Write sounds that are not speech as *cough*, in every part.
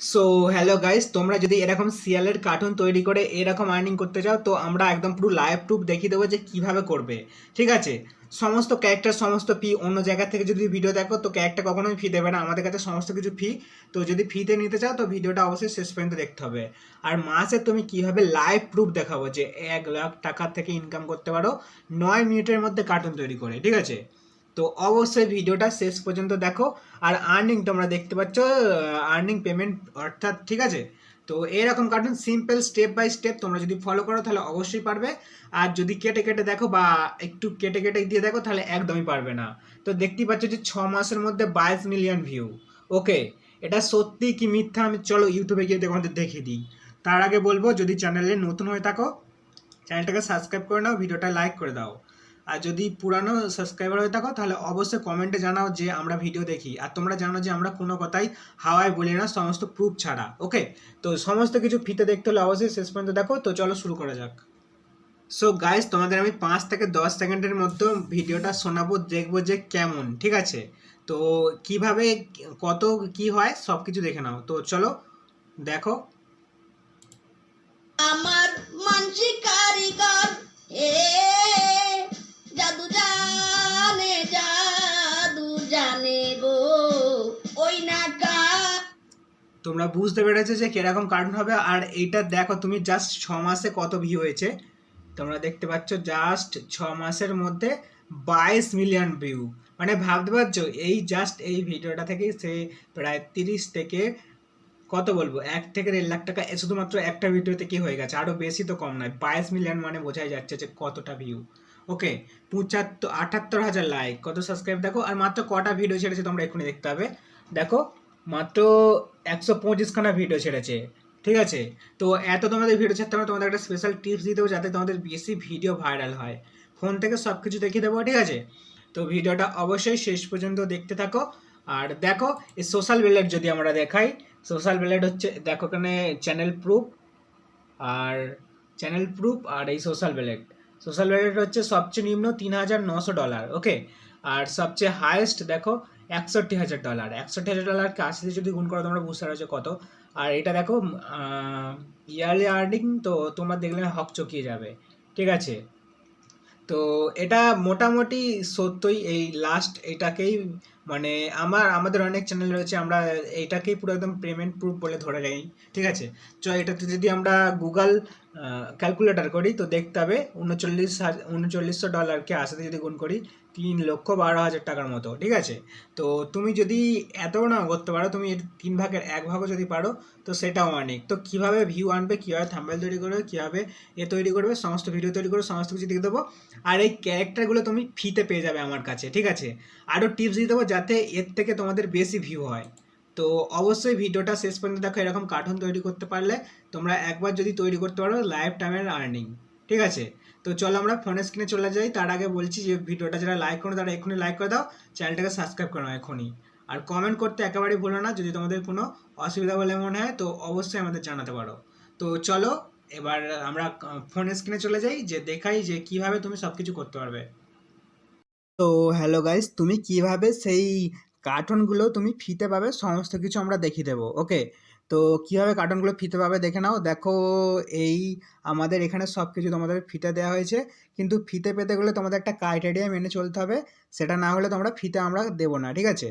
So hello guys তোমরা যদি এরকম সিয়ালের কার্টুন তৈরি করে এরকম আর্নিং করতে চাও, তো আমরা একদম পুরো লাইভ প্রুফ দেখিয়ে দেবো যে কীভাবে করবে। ঠিক আছে? সমস্ত ক্যারেক্টার সমস্ত ফি অন্য জায়গা থেকে যদি ভিডিও দেখো, তো ক্যারেক্টার কখনোই ফি দেবে না। আমাদের কাছে সমস্ত কিছু ফি তো যদি ফিতে নিতে চাও, তো ভিডিওটা অবশ্যই শেষ পর্যন্ত দেখতে হবে। আর মাসে তুমি কীভাবে লাইভ প্রুফ দেখাবো যে এক লাখ টাকা থেকে ইনকাম করতে পারো, নয় মিনিটের মধ্যে কার্টুন তৈরি করে। ঠিক আছে? তো অবশ্যই ভিডিওটা শেষ পর্যন্ত দেখো। আর আর্নিং তোমরা দেখতে পাচ্ছ আর্নিং পেমেন্ট অর্থাৎ ঠিক আছে? তো এরকম cartoon simple step by step তোমরা যদি ফলো করো তাহলে অবশ্যই পারবে। আর যদি কেটে কেটে দেখো বা একটু কেটে কেটে দিয়ে দেখো তাহলে একদমই পারবে না। তো দেখতেই পাচ্ছ যে ছ মাসের মধ্যে বাইশ মিলিয়ন ভিউ ওকে, এটা সত্যি কি মিথ্যা? আমি চলো ইউটিউবে গিয়ে তোমাদের দেখিয়ে দিই। তার আগে বলব, যদি চ্যানেলে নতুন হয়ে থাকো চ্যানেলটাকে সাবস্ক্রাইব করে নাও, ভিডিওটা লাইক করে দাও। আর যদি পুরানো সাবস্ক্রাইবার হয়ে থাকো, তাহলে অবশ্যই কমেন্টে জানাও যে আমরা ভিডিও দেখি। আর তোমরা জানো যে আমরা কোনো কথাই হাওয়ায় বলি না, সমস্ত প্রুফ ছাড়া ওকে তো সমস্ত কিছু ফিতে দেখতে হলে অবশ্যই শেষ পর্যন্ত দেখো। তো চলো শুরু করা যাক। সো গাইস তোমাদের আমি পাঁচ থেকে দশ সেকেন্ডের মধ্যে ভিডিওটা শোনাবো, দেখব যে কেমন, ঠিক আছে? তো কীভাবে, কত কি হয় সব কিছু দেখে নাও। তো চলো, দেখো। আমার মানসিক কারিগর, এ তোমরা বুঝতে পেরেছ যে কীরকম কার্টুন হবে। আর এইটা দেখো, তুমি জাস্ট ছ মাসে কত ভিউ হয়েছে? তোমরা দেখতে পাচ্ছ জাস্ট ছ মাসের মধ্যে বাইশ মিলিয়ন ভিউ মানে ভাবতে পারছ, এই জাস্ট এই ভিডিওটা থেকে সে প্রায় তিরিশ থেকে কত বলব? এক থেকে দেড় লাখ টাকা। শুধুমাত্র একটা ভিডিওতে কি হয়ে গেছে? আরও বেশি তো কম নয়। বাইশ মিলিয়ন মানে বোঝাই যাচ্ছে যে কতটা ভিউ ওকে পঁচাত্তর, আটাত্তর হাজার লাইক কত সাবস্ক্রাইব দেখো? আর মাত্র কটা ভিডিও ছেড়েছে তোমরা এক্ষুনি দেখতে হবে। দেখো মাত্র একশো পঁচিশখানা ভিডিও ছেড়েছে, ঠিক আছে? তো এত তোমাদের ভিডিও ছাড়তে হবে, তোমাদের একটা স্পেশাল টিপস দিয়ে দেবো যাতে তোমাদের বেশি ভিডিও ভাইরাল হয়। ফোন থেকে সব কিছু দেখিয়ে দেবো, ঠিক আছে? তো ভিডিওটা অবশ্যই শেষ পর্যন্ত দেখতে থাকো। আর দেখো, এই সোশ্যাল বেলেট যদি আমরা দেখাই সোশ্যাল বেলেট হচ্ছে, দেখো এখানে চ্যানেল প্রুফ আর চ্যানেল প্রুফ আর এই সোশ্যাল বেলেট সোশ্যাল বেলেট হচ্ছে সবচেয়ে নিম্ন তিন হাজার নশো ডলার ওকে আর সবচেয়ে হায়েস্ট দেখো একষট্টি হাজার ডলার একষট্টি হাজার ডলারকে দিয়ে যদি গুণ করো, তোমরা বুঝতে পারছ কত। আর এটা দেখো ইয়ারলি আর্নিং তো তোমার দেখলে হক চকিয়ে যাবে। ঠিক আছে? তো এটা মোটামুটি সত্যই এই লাস্ট এটাকেই মানে আমার, আমাদের অনেক চ্যানেল রয়েছে, আমরা এইটাকেই পুরো একদম পেমেন্ট প্রুফ বলে ধরে নেই ঠিক আছে? চ এটাতে যদি আমরা গুগল ক্যালকুলেটর করি, তো দেখতে হবে উনচল্লিশ হাজার উনচল্লিশশো ডলারকে আশাতে যদি গুণ করি, তিন লক্ষ বারো হাজার টাকার মতো, ঠিক আছে? তো তুমি যদি এত না করতে পারো, তুমি তিন ভাগের এক ভাগও যদি পারো, তো সেটাও অনেক। তো কীভাবে ভিউ আনবে, কীভাবে থাম্বেল তৈরি করবে, কীভাবে এ তৈরি করবে, সমস্ত ভিডিও তৈরি করবে, সমস্ত কিছু দিয়ে দেবো। আর এই ক্যারেক্টারগুলো তুমি ফিতে পেয়ে যাবে আমার কাছে, ঠিক আছে? আরও টিপস দিয়ে দেবো যাতে এর থেকে তোমাদের বেশি ভিউ হয়। তো অবশ্যই ভিডিওটা শেষ পর্যন্ত দেখো, এরকম কার্টুন তৈরি করতে পারলে তোমরা একবার যদি তৈরি করতে পারো লাইফ টাইমের আর্নিং ঠিক আছে? তো চলো আমরা ফোনের স্ক্রিনে চলে যাই। তার আগে বলছি যে ভিডিওটা যারা লাইক করো, তারা এখনই লাইক করে দাও চ্যানেলটাকে সাবস্ক্রাইব করো এখনই আর কমেন্ট করতে একেবারেই ভুলো না, যদি তোমাদের কোনো অসুবিধা বলে মনে হয়, তো অবশ্যই আমাদের জানাতে পারো। তো চলো, এবার আমরা ফোনের স্ক্রিনে চলে যাই, যে দেখাই যে কীভাবে তুমি সব কিছু করতে পারবে। তো হ্যালো গাইস তুমি কীভাবে সেই কার্টুনগুলো তুমি ফিতে পাবে সমস্ত কিছু আমরা দেখিয়ে দেবো ওকে তো কীভাবে কার্টুনগুলো ফিতে পাবে দেখে নাও। দেখো, এই আমাদের এখানে সব কিছু তোমাদের ফিতে দেওয়া হয়েছে, কিন্তু ফিতে পেতে গেলে তোমাদের একটা ক্রাইটেরিয়া মেনে চলতে হবে, সেটা না হলে তোমরা ফিতে আমরা দেবো না, ঠিক আছে?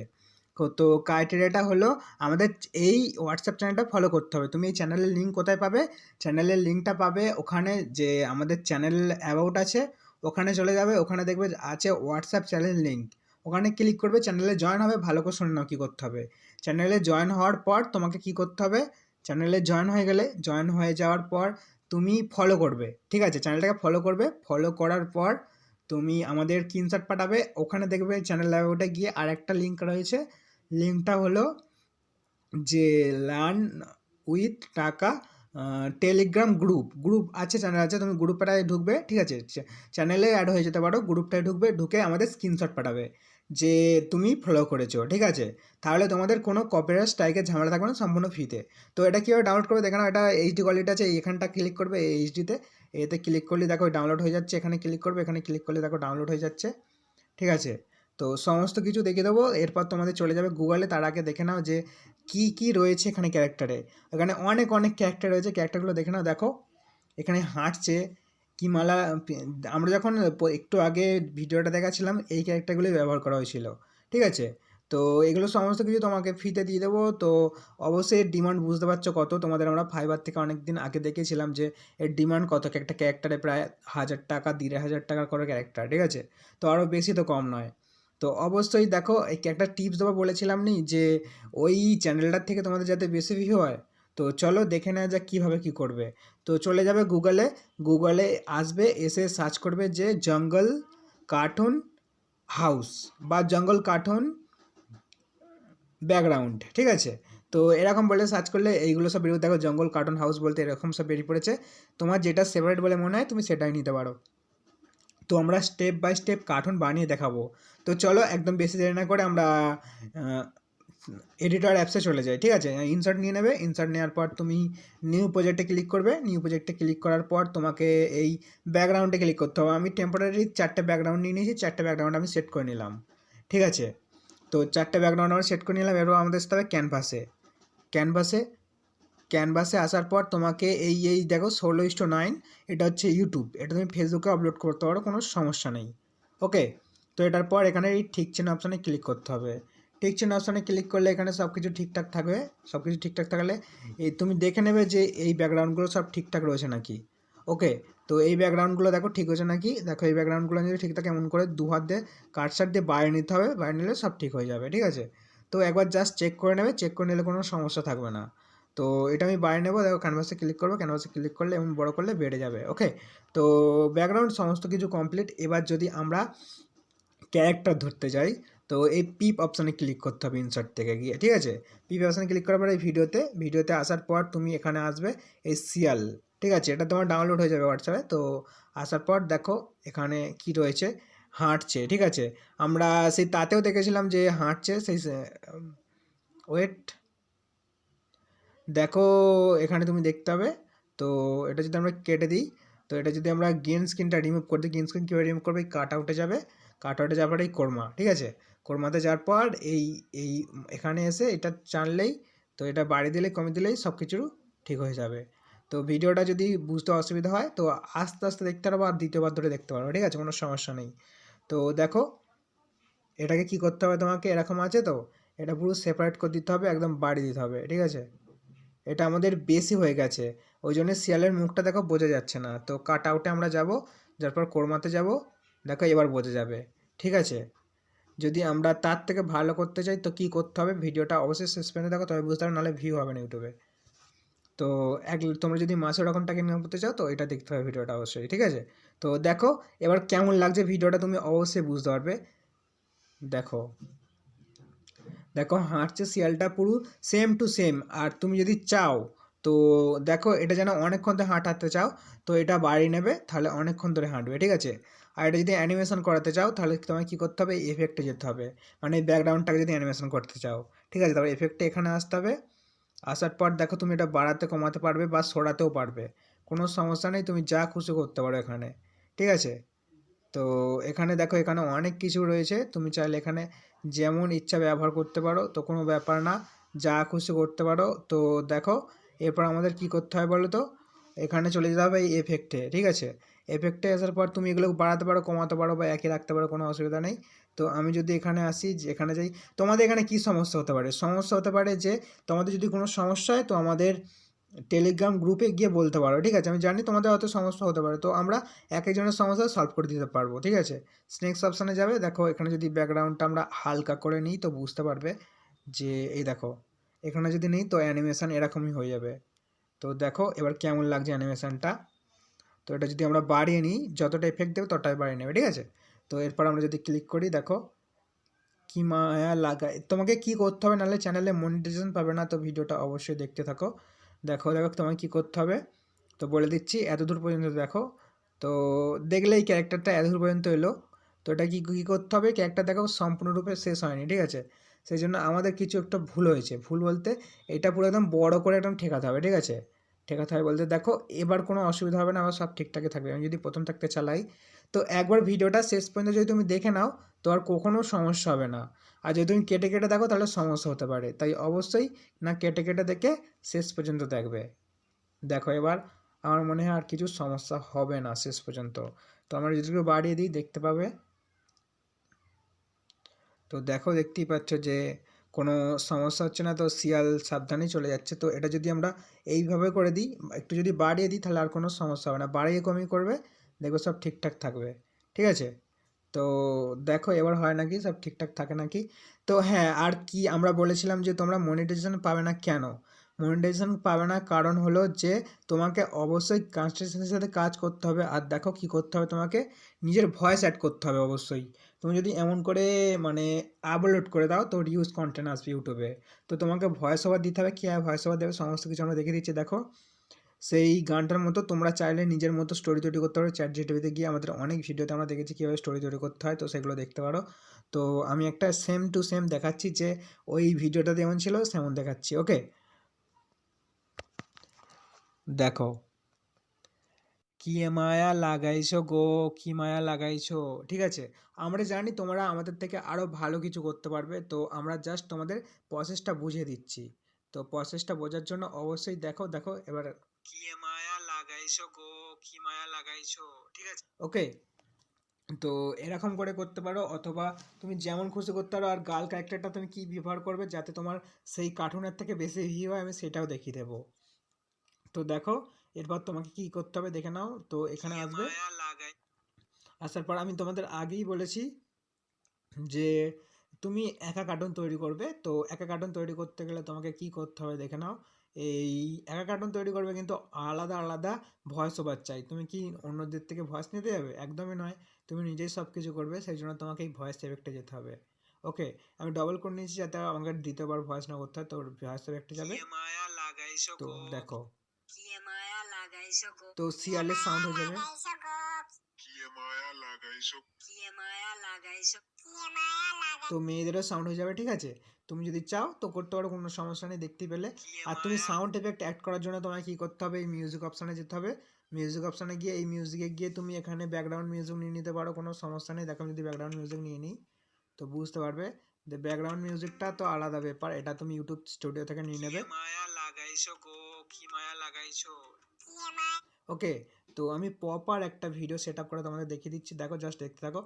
তো ক্রাইটেরিয়াটা হলো আমাদের এই হোয়াটসঅ্যাপ চ্যানেলটা ফলো করতে হবে। তুমি এই চ্যানেলের লিঙ্ক কোথায় পাবে? চ্যানেলের লিঙ্কটা পাবে ওখানে যে আমাদের চ্যানেল অ্যাবাউট আছে ওখানে চলে যাবে, ওখানে দেখবে আছে হোয়াটসঅ্যাপ চ্যানেল লিঙ্ক ওখানে ক্লিক করবে চ্যানেলে জয়েন হবে, ভালো করে শুনে নাও কী করতে হবে। চ্যানেলে জয়েন হওয়ার পর তোমাকে কি করতে হবে? চ্যানেলে জয়েন হয়ে গেলে জয়েন হয়ে যাওয়ার পর তুমি ফলো করবে, ঠিক আছে? চ্যানেলটাকে ফলো করবে ফলো করার পর তুমি আমাদের স্ক্রিনশট পাঠাবে, ওখানে দেখবে চ্যানেল ওটা গিয়ে আর একটা লিঙ্ক রয়েছে লিঙ্কটা হলো যে লার্ন উইথ টাকা টেলিগ্রাম গ্রুপ গ্রুপ আছে চ্যানেল আছে, তুমি গ্রুপটায় ঢুকবে, ঠিক আছে? চ্যানেলে অ্যাড হয়ে যেতে পারো গ্রুপটায় ঢুকবে, ঢুকে আমাদের স্ক্রিনশট পাঠাবে, যে তুমি ফলো করেছ, ঠিক আছে? তাহলে তোমাদের কোনো কপিরাইট স্ট্রাইকের ঝামেলা থাকবে না, সম্পূর্ণ ফ্রিতে তো। এটা কীভাবে ডাউনলোড করবে দেখো এটা এইচডি কোয়ালিটি আছে এখানটা ক্লিক করবে এইচডিতে এতে ক্লিক করলে দেখো ডাউনলোড হয়ে যাচ্ছে, এখানে ক্লিক করবে, এখানে ক্লিক করলে দেখো ডাউনলোড হয়ে যাচ্ছে, ঠিক আছে? তো সমস্ত কিছু দেখিয়ে দেবো। এরপর তোমাদের চলে যাবে গুগলে, তার আগে দেখে নাও যে কি কি রয়েছে এখানে ক্যারেক্টারে এখানে অনেক অনেক ক্যারেক্টার রয়েছে। ক্যারেক্টারগুলো দেখে নাও, দেখো। এখানে হাঁটছে, কি মালা আমরা যখন একটু আগে ভিডিওটা দেখাচ্ছিলাম, এই ক্যারেক্টারগুলোই ব্যবহার করা হয়েছিল। ঠিক আছে? তো এগুলো সমস্ত কিছু তোমাকে ফ্রিতে দিয়ে দেবো। তো অবশ্যই এর ডিমান্ড বুঝতে পারছ কত। তোমাদের আমরা ফাইবার থেকে অনেক দিন আগে দেখেছিলাম যে এর ডিমান্ড কত। একটা ক্যারেক্টারে প্রায় হাজার টাকা, দেড় হাজার টাকা করে ক্যারেক্টার ঠিক আছে? তো আরও বেশি তো কম নয়। তো অবশ্যই দেখো, এই একটা টিপস দেবো বলেছিলাম নি যে, ওই চ্যানেলটার থেকে তোমাদের যাতে বেশি ভিউ হয়, তো চলো দেখে নেওয়া যাক কীভাবে কী করবে। তো চলে যাবে গুগলে গুগলে আসবে, এসে সার্চ করবে যে জঙ্গল কার্টুন হাউস বা জঙ্গল কার্টুন ব্যাকগ্রাউন্ড ঠিক আছে? তো এরকম বলে সার্চ করলে এইগুলো সব বেরিয়ে, দেখো জঙ্গল কার্টুন হাউস বলতে এরকম সব বেরিয়ে পড়েছে। তোমার যেটা ফেভারিট বলে মনে হয় তুমি সেটাই নিতে পারো। তো আমরা স্টেপ বাই স্টেপ কার্টুন বানিয়ে দেখাবো। তো চলো একদম বেশি দেরি না করে আমরা এডিটর অ্যাপসে চলে যাই, ঠিক আছে? ইনসার্ট নিয়ে নেবে ইনসার্ট নেওয়ার পর তুমি নিউ প্রজেক্টে ক্লিক করবে নিউ প্রজেক্টে ক্লিক করার পর তোমাকে এই ব্যাকগ্রাউন্ডে ক্লিক করতে হবে। আমি টেম্পোরারি চারটে ব্যাকগ্রাউন্ড নিয়ে নিয়েছি, চারটে ব্যাকগ্রাউন্ড আমি সেট করে নিলাম, ঠিক আছে? তো চারটে ব্যাকগ্রাউন্ড আমরা সেট করে নিলাম, এবার আমাদের আসতে হবে ক্যানভাসে ক্যানভাসে ক্যানভাসে আসার পর তোমাকে এই এই দেখো ষোলো ইস্টো নাইন এটা হচ্ছে ইউটিউব এটা তুমি ফেসবুকে আপলোড করতে পারো, কোনো সমস্যা নেই। ওকে তো এটার পর এখানে এই ঠিক চেন অপশানে ক্লিক করতে হবে। ঠিক চিহ্ন অপশানে ক্লিক করলে এখানে সব কিছু ঠিকঠাক থাকবে সব কিছু ঠিকঠাক থাকলে এই তুমি দেখে নেবে যে এই ব্যাকগ্রাউন্ডগুলো সব ঠিকঠাক রয়েছে নাকি। ওকে তো এই ব্যাকগ্রাউন্ডগুলো দেখো ঠিক হয়েছে নাকি? দেখো এই ব্যাকগ্রাউন্ডগুলো যদি ঠিক থাকে এমন করে দু হাত দিয়ে কাটসার দিয়ে বাইরে নিতে হবে, বাইরে নিলে সব ঠিক হয়ে যাবে, ঠিক আছে? তো একবার জাস্ট চেক করে নেবে চেক করে নিলে কোনো সমস্যা থাকবে না। তো এটা আমি বাইরে নেব। দেখো ক্যানভাসে ক্লিক করব ক্যানভাসে ক্লিক করলে এবং বড় করলে বেড়ে যাবে ওকে তো ব্যাকগ্রাউন্ড সমস্ত কিছু কমপ্লিট এবার যদি আমরা ক্যারেক্টার ধরতে যাই, তো এই পিপ অপশানে ক্লিক করতে হবে ইনসার্ট থেকে গিয়ে, ঠিক আছে? পিপ অপশানে ক্লিক করার পরে এই ভিডিওতে ভিডিওতে আসার পর তুমি এখানে আসবে এই সিয়াল ঠিক আছে? এটা তোমার ডাউনলোড হয়ে যাবে হোয়াটসঅ্যাপে তো আসার পর দেখো এখানে কি রয়েছে? হাঁটছে, ঠিক আছে? আমরা সেই তাতেও দেখেছিলাম যে হাঁটছে, সেই ওয়েট দেখো, এখানে তুমি দেখতে হবে তো এটা যদি আমরা কেটে দিই, তো এটা যদি আমরা গ্রিন স্ক্রিনটা রিমুভ করে দিই গ্রিন স্ক্রিন কীভাবে রিমুভ করবে? কাট আউটে যাবে। কাট আউটে যাওয়ার এই কোরমা, ঠিক আছে? কোরমাতে যাওয়ার পর এই এই এখানে এসে এটা চানলেই তো এটা বাড়ি দিলে কমে দিলেই সব কিছু ঠিক হয়ে যাবে। তো ভিডিওটা যদি বুঝতে অসুবিধা হয়, তো আস্তে আস্তে দেখতে পারব আর দ্বিতীয়বার ধরে দেখতে পারব ঠিক আছে? কোনো সমস্যা নেই। তো দেখো, এটাকে কি করতে হবে তোমাকে? এরকম আছে তো? এটা পুরো সেপারেট করে দিতে হবে, একদম বাড়ি দিতে হবে, ঠিক আছে? এটা আমাদের বেশি হয়ে গেছে। ওই জন্য শিয়ালের মুখটা দেখো বোঝা যাচ্ছে না। তো কাট আউটে আমরা যাব, যারপর কোরমাতে যাব, দেখো এবার বোঝা যাবে। ঠিক আছে? যদি আমরা তার থেকে ভালো করতে চাই, তো কী করতে হবে? ভিডিওটা অবশ্যই শেষ পর্যন্ত দেখো, তবে বুঝতে পারো নাহলে ভিউ হবে না ইউটিউবে তো এক, তোমরা যদি মাসে ওরকম টাকা ইনকাম করতে চাও, তো এটা দেখতে হবে ভিডিওটা অবশ্যই। ঠিক আছে? তো দেখো, এবার কেমন লাগছে ভিডিওটা তুমি অবশ্যই বুঝতে পারবে। দেখো। দেখো হাঁটছে শিয়ালটা পুরো সেম টু সেম আর তুমি যদি চাও, তো দেখো এটা যেন অনেকক্ষণ ধরে হাঁটাতে চাও, তো এটা বাড়ি নেবে, তাহলে অনেকক্ষণ ধরে হাঁটবে, ঠিক আছে? আর এটা যদি অ্যানিমেশন করাতে চাও, তাহলে তোমায় কী করতে হবে? এফেক্টে যেতে হবে। মানে ব্যাকগ্রাউন্ডটাকে যদি অ্যানিমেশন করতে চাও, ঠিক আছে? তারপর এফেক্টে এখানে আসতে হবে। আসার পর দেখো তুমি এটা বাড়াতে, কমাতে পারবে বা সরাতেও পারবে। কোনো সমস্যা নেই, তুমি যা খুশি করতে পারো এখানে, ঠিক আছে? তো এখানে দেখো এখানে অনেক কিছু রয়েছে। তুমি চাইলে এখানে যেমন ইচ্ছা ব্যবহার করতে পারো, তো কোনো ব্যাপার না। যা খুশি করতে পারো। তো দেখো, এরপর আমাদের কি করতে হয় বলো তো? এখানে চলে যেতে হবে এই এফেক্টে ঠিক আছে? এফেক্টে আসার পর তুমি এগুলো বাড়াতে পারো, কমাতে পারো বা একই রাখতে পারো, কোনো অসুবিধা নেই। তো আমি যদি এখানে আসি এখানে যাই, তোমাদের এখানে কি সমস্যা হতে পারে? সমস্যা হতে পারে যে, তোমাদের যদি কোনো সমস্যা হয়, তো আমাদের টেলিগ্রাম গ্রুপে গিয়ে বলতে পারো, ঠিক আছে? আমি জানি তোমাদের হয়তো সমস্যা হতে পারে, তো আমরা এক একজনের সমস্যা সলভ করে দিতে পারব, ঠিক আছে? স্নেক্স অপশানে যাবে, দেখো এখানে যদি ব্যাকগ্রাউন্ডটা আমরা হালকা করে নিই, তো বুঝতে পারবে যে, এই দেখো, এখানে যদি নেই, তো অ্যানিমেশান এরকমই হয়ে যাবে। তো দেখো, এবার কেমন লাগছে অ্যানিমেশানটা তো এটা যদি আমরা বাড়িয়ে নিই, যতটা এফেক্ট দেবে ততটাই বাড়িয়ে নেবে, ঠিক আছে? তো এরপর আমরা যদি ক্লিক করি, দেখো, কি মায়া লাগায়। তোমাকে কি করতে হবে, নাহলে চ্যানেলে মনিটাইজেশন পাবে না, তো ভিডিওটা অবশ্যই দেখতে থাকো। দেখো দেখো তোমাকে কী করতে হবে। তো বলে দিচ্ছি এত দূর পর্যন্ত দেখো। তো দেখলে এই ক্যারেক্টারটা এত দূর পর্যন্ত এলো। তো এটা কী কী করতে হবে? ক্যারেক্টার দেখো সম্পূর্ণরূপে শেষ হয়নি, ঠিক আছে? সেই জন্য আমাদের কিছু একটা ভুল হয়েছে। ভুল বলতে এটা পুরো একদম বড় করে একদম ঠেকাতে হবে, ঠিক আছে? ঠেকাতে হবে বলতে দেখো, এবার কোনো অসুবিধা হবে না আবার সব ঠিকঠাকই থাকবে। আমি যদি প্রথম থাকতে চালাই তো একবার ভিডিওটা শেষ পর্যন্ত যদি তুমি দেখে নাও, তো আর কখনো সমস্যা হবে না। আর যদি তুমি কেটে কেটে দেখো, তাহলে সমস্যা হতে পারে। তাই অবশ্যই না কেটে কেটে দেখে শেষ পর্যন্ত দেখবে। দেখো এবার, আমার মনে হয় আর কিছু সমস্যা হবে না শেষ পর্যন্ত। তো আমরা যদি বাড়িয়ে দিই, দেখতে পাবে? তো দেখো, দেখতেই পাচ্ছ যে কোনো সমস্যা হচ্ছে না, তো শিয়াল সাবধানেই চলে যাচ্ছে। তো এটা যদি আমরা এইভাবে করে দিই, একটু যদি বাড়িয়ে দিই, তাহলে আর কোনো সমস্যা হবে না। বাড়িয়ে কমিয়ে করবে দেখবে সব ঠিকঠাক থাকবে। ঠিক আছে? তো দেখো এবার হয় নাকি সব ঠিকঠাক থাকে নাকি? তো হ্যাঁ আর কি আমরা বলেছিলাম যে তোমরা মনিটাইজেশন পাবে না কেন? মনিটাইজেশন পাবে না কারণ হলো যে তোমাকে অবশ্যই কনস্ট্রাকশনের সাথে কাজ করতে হবে আর দেখো কি করতে হবে তোমাকে? নিজের ভয়েস অ্যাড করতে হবে অবশ্যই। তুমি যদি এমন করে মানে আপলোড করে দাও তো রিউজ কন্টেন্ট আসবে ইউটিউবে তো তোমাকে ভয়েস ওভার দিতে হবে কীভাবে ভয়েস ওভার দেবে সমস্ত কিছু আমরা দেখে দিচ্ছি, দেখো। সেই গানটার মতো তোমরা চাইলে নিজের মতো স্টোরি তৈরি করতে পারো। চ্যাট জিটিভিতে গিয়ে আমাদের অনেক ভিডিওতে আমরা দেখেছি কীভাবে স্টোরি তৈরি করতে হয়, তো সেগুলো দেখতে পারো। তো আমি একটা সেম টু সেম দেখাচ্ছি যে ওই ভিডিওটা যেমন ছিল, সেমন দেখাচ্ছি ওকে দেখো। কি মায়া লাগাইছো গো, কি মায়া লাগাইছো, ঠিক আছে? আমরা জানি তোমরা আমাদের থেকে আরও ভালো কিছু করতে পারবে, তো আমরা জাস্ট তোমাদের প্রসেসটা বুঝিয়ে দিচ্ছি। তো প্রসেসটা বোঝার জন্য অবশ্যই দেখো দেখো, এবার কি মায়া লাগাইছো গো? কি মায়া লাগাইছো? ঠিক আছে। ওকে তো এরকম করে করতে পারো অথবা তুমি যেমন খুশি করতে পারো আর গার্ল ক্যারেক্টারটা তুমি কি ব্যবহার করবে যাতে তোমার সেই কার্টুনের থেকে বেশি ভিউ হয় আমি সেটাও দেখিয়ে দেবো। তো দেখো এরপর তোমাকে কি করতে হবে দেখে নাও। তো এখানে আসবে। আসার পর আমি তোমাদের আগেই বলেছি যে তুমি একা কার্টুন তৈরি করবে। তো একা কার্টুন তৈরি করতে গেলে তোমাকে কি করতে হবে দেখে নাও। এই একা কার্টুন তৈরি করবে কিন্তু আলাদা আলাদা ভয়েস ওভার চাই। তুমি কি অন্যদের থেকে ভয়েস নিতে যাবে? একদমই নয়। তুমি নিজেই সব কিছু করবে সেই জন্য তোমাকে এই ভয়েস এফেক্টে যেতে হবে। ওকে আমি ডবল করে নিয়েছি যাতে আমাকে দ্বিতীয়বার ভয়েস না করতে হয় তো ভয়েস এফেক্টে যাবে। তো দেখো। তো শিয়ালের সাউন্ড হয়ে যাবে। তো মেয়েদেরও সাউন্ড হয়ে যাবে ঠিক আছে? তুমি যদি চাও তো করতে পারো কোনো সমস্যা নেই দেখতে পেলে। আর তুমি সাউন্ড এফেক্ট অ্যাড করার জন্য তোমায় কী করতে হবে? এই মিউজিক অপশানে যেতে হবে। মিউজিক অপশানে গিয়ে এই মিউজিকে গিয়ে তুমি এখানে ব্যাকগ্রাউন্ড মিউজিক নিয়ে নিতে পারো কোনো সমস্যা নেই। দেখো আমি যদি ব্যাকগ্রাউন্ড মিউজিক নিয়ে নিই তো বুঝতে পারবে? যে ব্যাকগ্রাউন্ড মিউজিকটা তো আলাদা ব্যাপার এটা তুমি ইউটিউব স্টুডিও থেকে নিয়ে নেবে। ওকে তো আমি প্রপার একটা ভিডিও সেট আপ করে তোমাদের দেখিয়ে দিচ্ছি। দেখো জাস্ট দেখতে থাকো।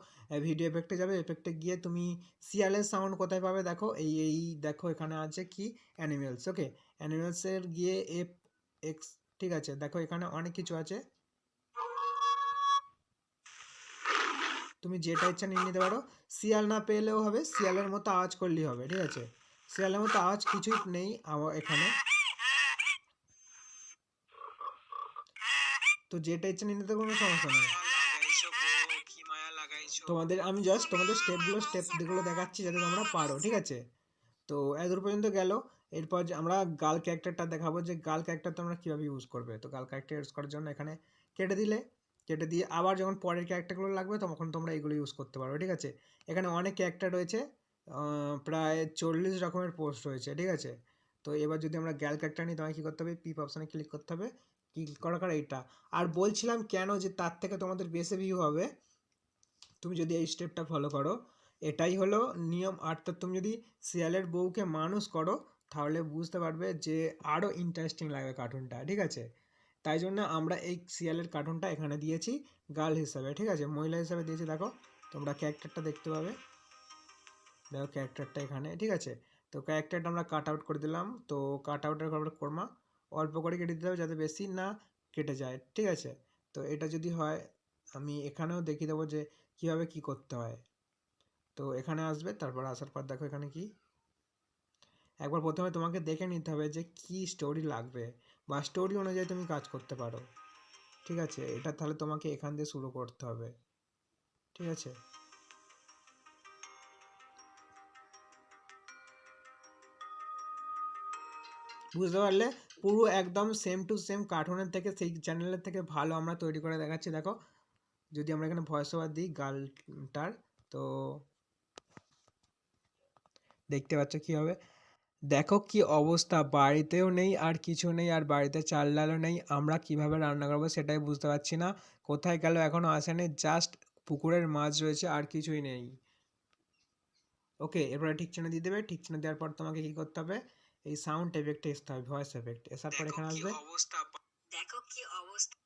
ভিডিও এফেক্টে যাবে এফেক্টে গিয়ে তুমি শিয়ালের সাউন্ড কোথায় পাবে দেখো। এই এই দেখো এখানে আছে কি? অ্যানিমেলস ওকে অ্যানিমেলসের গিয়ে এফ এক্স ঠিক আছে। দেখো এখানে অনেক কিছু আছে। তুমি যেটা ইচ্ছা নিয়ে নিতে পারো। শিয়াল না পেলেও হবে শিয়ালের মতো আওয়াজ করলেই হবে, ঠিক আছে? শিয়ালের মতো আওয়াজ কিছুই নেই আমার এখানে। তো যেটা ইচ্ছা নিয়ে নিতে কোনো সমস্যা নেই। তোমাদের আমি জাস্ট তোমাদের স্টেপগুলো স্টেপগুলো দেখাচ্ছি যাতে তোমরা পারো ঠিক আছে? তো এতদূর পর্যন্ত গেল এরপর আমরা গার্ল ক্যারেক্টারটা দেখাবো যে গার্ল ক্যারেক্টার তোমরা কীভাবে ইউজ করবে। তো গাল ক্যারেক্টার ইউজ করার জন্য এখানে কেটে দিলে কেটে দিয়ে আবার যখন পরের ক্যারেক্টারগুলো লাগবে তখন তোমরা এগুলো ইউজ করতে পারবে ঠিক আছে? এখানে অনেক ক্যারেক্টার রয়েছে প্রায় চল্লিশ রকমের পোস্ট রয়েছে ঠিক আছে? তো এবার যদি আমরা গ্যাল ক্যারেক্টার নিই তোমায় কী করতে হবে? পিপ অপশানে ক্লিক করতে হবে। ক্লিক করার পর এইটা। আর বলছিলাম কেন যে তার থেকে তোমাদের বেশি ভিউ হবে? তুমি যদি এই স্টেপটা ফলো করো, এটাই হলো নিয়ম। অর্থাৎ তুমি যদি শিয়ালের বউকে মানুষ করো, তাহলে বুঝতে পারবে যে আরও ইন্টারেস্টিং লাগবে কার্টুনটা ঠিক আছে? তাই জন্য আমরা এই শিয়ালের কার্টুনটা এখানে দিয়েছি গার্ল হিসাবে, ঠিক আছে? মহিলা হিসাবে দিয়েছি, দেখো। তোমরা ক্যারেক্টারটা দেখতে পাবে। দেখো ক্যারেক্টারটা এখানে, ঠিক আছে? তো ক্যারেক্টারটা আমরা কাট আউট করে দিলাম। তো কাট আউটের কর্মা। অল্প করে কেটে দিতে হবে যাতে বেশি না কেটে যায়, ঠিক আছে? তো এটা যদি হয়, আমি এখানেও দেখিয়ে দেবো যে কীভাবে কী করতে হয়। তো এখানে আসবে, তারপর আসার পর দেখো এখানে কি? একবার প্রথমে তোমাকে দেখে নিতে হবে যে কি স্টোরি লাগবে বা স্টোরি অনুযায়ী তুমি কাজ করতে পারো, ঠিক আছে? এটা তাহলে তোমাকে এখান দিয়ে শুরু করতে হবে, ঠিক আছে? বুঝতে পারলে? পুরো একদম সেম টু সেম কার্টুনের থেকে সেই চ্যানেলের থেকে ভালো আমরা তৈরি করে দেখাচ্ছি। দেখো, যদি আমরা এখানে ভয়েস ওভার দিই গার্লটার তো দেখতে পাচ্ছ কী হবে? দেখো কি অবস্থা, বাড়িতেও নেই আর কিছু নেই আর বাড়িতে চাল ডালও নেই। আমরা কীভাবে রান্না করব সেটাই বুঝতে পারছি না। কোথায় গেল এখনও আসেনি জাস্ট পুকুরের মাছ রয়েছে আর কিছুই নেই। ওকে এরপরে ঠিক চিহ্ন দিয়ে দেবে। ঠিক চিহ্ন দেওয়ার পর তোমাকে কি করতে হবে? এই সাউন্ড এফেক্টে আসতে হবে ভয়েস এফেক্ট আসার পর এখানে আসবে। দেখো কি অবস্থা।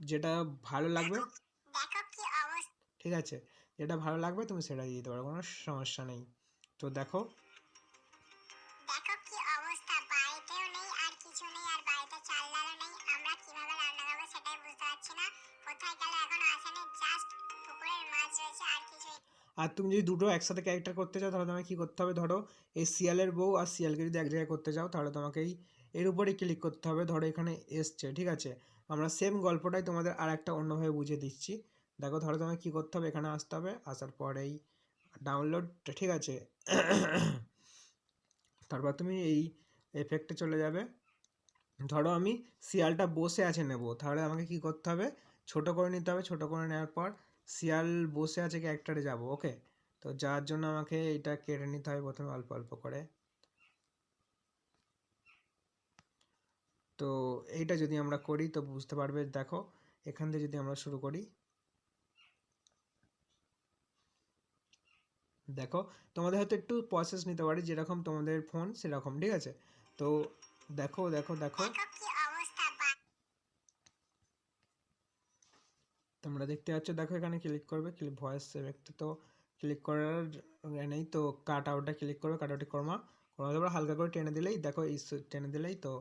যেটা ভালো লাগবে দেখো কি অবস্থা। ঠিক আছে যেটা ভালো লাগবে তুমি সেটা দিয়ে দিতে পারো কোনো সমস্যা নেই। তো দেখো দেখো আর তুমি যদি দুটো একসাথে ক্যারেক্টার করতে চাও, তাহলে তোমাকে কী করতে হবে? ধরো, এই শিয়ালের বউ আর শিয়ালকে যদি এক জায়গায় করতে চাও, তাহলে তোমাকে এই, এর উপরে ক্লিক করতে হবে। ধরো, এখানে এসছে, ঠিক আছে? আমরা সেম গল্পটাই তোমাদের আর একটা অন্যভাবে বুঝিয়ে দিচ্ছি। দেখো, ধরো তোমাকে কী করতে হবে? এখানে আসতে হবে। আসার পর এই ডাউনলোড ঠিক আছে? *coughs* তারপর তুমি এই এফেক্টে চলে যাবে। ধরো, আমি শিয়ালটা বসে আছে নেব। তাহলে আমাকে কি করতে হবে? ছোট করে নিতে হবে। ছোট করে নেওয়ার পর শিয়াল বসে আছে ক্যারেক্টারে যাব ওকে তো যার জন্য আমাকে এটা কেটে নিতে হবে প্রথমে অল্প অল্প করে। তো এইটা যদি আমরা করি, তো বুঝতে পারবে, দেখো, এখান থেকে যদি আমরা শুরু করি। দেখো, তোমাদের হয়তো একটু প্রসেস নিতে পারি, যেরকম তোমাদের ফোন সেরকম, ঠিক আছে? তো দেখো দেখো দেখো দেখো কি অবস্থা বা- তোমরা দেখতে পাচ্ছ, দেখো এখানে ক্লিক করবে ক্লিক ভয়েস এফেক্ট তো ক্লিক করার নেই, তো কাট আউটটা ক্লিক করবে কাট আউটে কর্মা কর্মা তারপর হালকা করে টেনে দিলেই দেখো এই টেনে দিলেই তো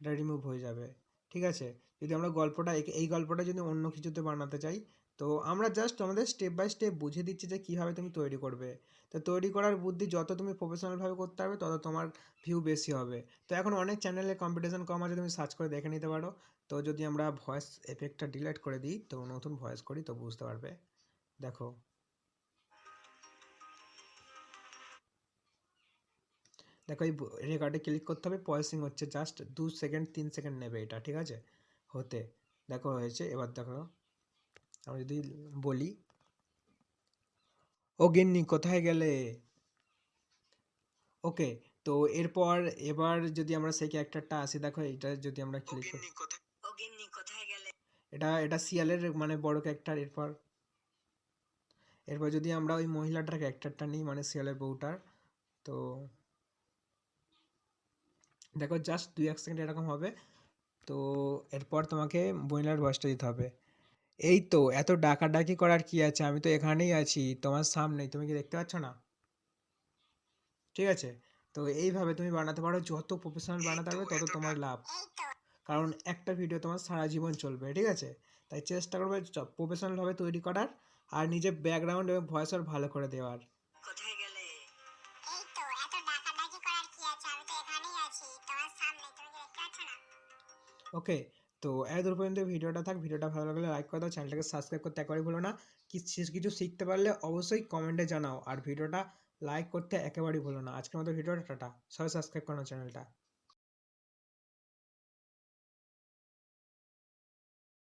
এটা রিমুভ হয়ে যাবে, ঠিক আছে? যদি আমরা গল্পটা, এই- এই গল্পটা যদি অন্য কিছুতে বানাতে চাই, তো আমরা জাস্ট আমাদের স্টেপ বাই স্টেপ বুঝিয়ে দিচ্ছি যে কীভাবে তুমি তৈরি করবে। তো তৈরি করার বুদ্ধি যত তুমি প্রফেশনালভাবে করতে পারবে, তত তোমার ভিউ বেশি হবে। তো এখন অনেক চ্যানেলে কম্পিটিশন কম আছে, তুমি সার্চ করে দেখে নিতে পারো। তো যদি আমরা ভয়েস এফেক্টটা ডিলিট করে দিই, তো নতুন ভয়েস করি, তো বুঝতে পারবে। দেখো। দেখো, এই রেকর্ডে ক্লিক করতে হবে পয়সিং হচ্ছে জাস্ট দু সেকেন্ড তিন সেকেন্ড নেবে এটা, ঠিক আছে? হতে। দেখো হয়েছে, এবার দেখো। আমি যদি বলি, ও গিন্নি কোথায় গেলে? ওকে তো এরপর, এবার যদি আমরা সেই ক্যারেক্টারটা আসি, দেখো এটা যদি আমরা ক্লিক করি। গিন্নি কোথায় গেলে? এটা এটা শিয়ালের মানে বড় ক্যারেক্টার এরপর। এরপর যদি আমরা ওই মহিলাটার ক্যারেক্টারটা নিই মানে শিয়ালের বউটার তো দেখো জাস্ট দুই এক সেকেন্ড এরকম হবে। তো এরপর তোমাকে মহিলার বয়সটা দিতে হবে। এই তো এত ডাকাডাকি করার কি আছে? আমি তো এখানেই আছি তোমার সামনেই তুমি কি দেখতে পাচ্ছ না? ঠিক আছে তো এইভাবে তুমি বানাতে পারো যত প্রফেশনাল বানাতে পারবে তত তোমার লাভ। কারণ একটা ভিডিও তোমার সারা জীবন চলবে ঠিক আছে? তাই চেষ্টা করবে প্রফেশনালভাবে তৈরি করার আর নিজের ব্যাকগ্রাউন্ড এবং ভয়েস আর ভালো করে দেওয়ার। ওকে তো এত দূর পর্যন্ত ভিডিওটা থাক ভিডিওটা ভালো লাগলে লাইক করে দাও চ্যানেলটাকে সাবস্ক্রাইব করতে একেবারেই ভুলো না। কিছু কিছু শিখতে পারলে অবশ্যই কমেন্টে জানাও আর ভিডিওটা লাইক করতে একেবারেই ভুলো না। আজকের মতো ভিডিওটা টাটা সবাই সাবস্ক্রাইব করো চ্যানেলটা